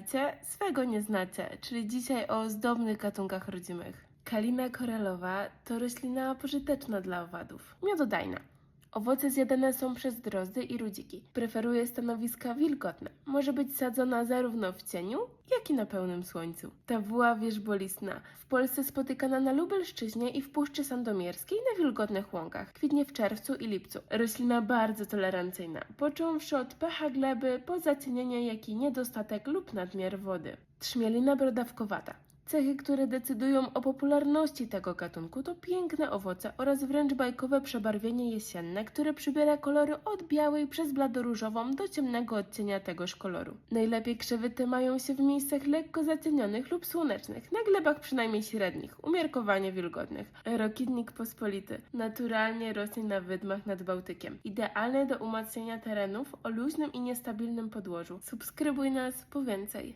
Wiecie, swego nie znacie, czyli dzisiaj o ozdobnych gatunkach rodzimych. Kalina korelowa to roślina pożyteczna dla owadów, miododajna. Owoce zjadane są przez drozdy i rudziki. Preferuje stanowiska wilgotne. Może być sadzona zarówno w cieniu, jak i na pełnym słońcu. Ta wła wierzbolistna w Polsce spotykana na Lubelszczyźnie i w Puszczy Sandomierskiej na wilgotnych łąkach. Kwitnie w czerwcu i lipcu. Roślina bardzo tolerancyjna, począwszy od pH gleby po zacienienie, jak i niedostatek lub nadmiar wody. Trzmielina brodawkowata. Cechy, które decydują o popularności tego gatunku to piękne owoce oraz wręcz bajkowe przebarwienie jesienne, które przybiera kolory od białej przez bladoróżową do ciemnego odcienia tegoż koloru. Najlepiej krzewy te mają się w miejscach lekko zacienionych lub słonecznych, na glebach przynajmniej średnich, umiarkowanie wilgotnych. Rokitnik pospolity naturalnie rośnie na wydmach nad Bałtykiem. Idealny do umacniania terenów o luźnym i niestabilnym podłożu. Subskrybuj nas po więcej.